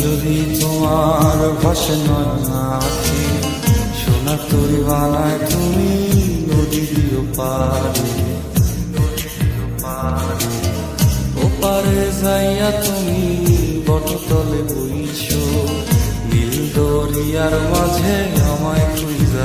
আমার ভাসে নয়নাথি সোনা তুই বানায় তুমি নদী দিও পারে ওপারে যাইয়া তুমি বটতলে বইছো, নীল দরিয়ার মাঝে আমায় খুঁজা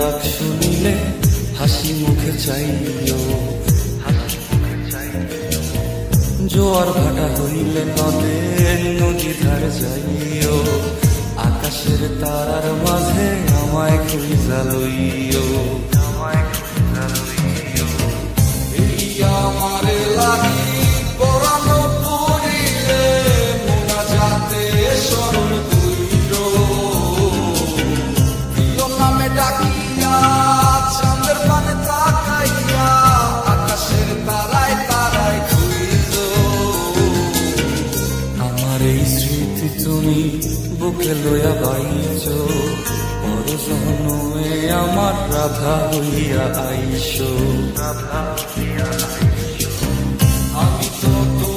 ডাক শুনিলে হাসি মুখে চাইও জোয়ার ভাটা হইলে নদে নদী ধার যাইও। আকাশের তারার মাঝে আমায় খুঁজা লইও। আমায় খুঁজা লইও। আমারে লাগি পরানো পুরিলে মোনা যাতে স্মরণ আমার এই স্মৃতি তুমি বুকে লইয়া বাইছ। পর জন্মে আমার রাধা হইয়া আইস। রাধা হইয়া আইস আমি তো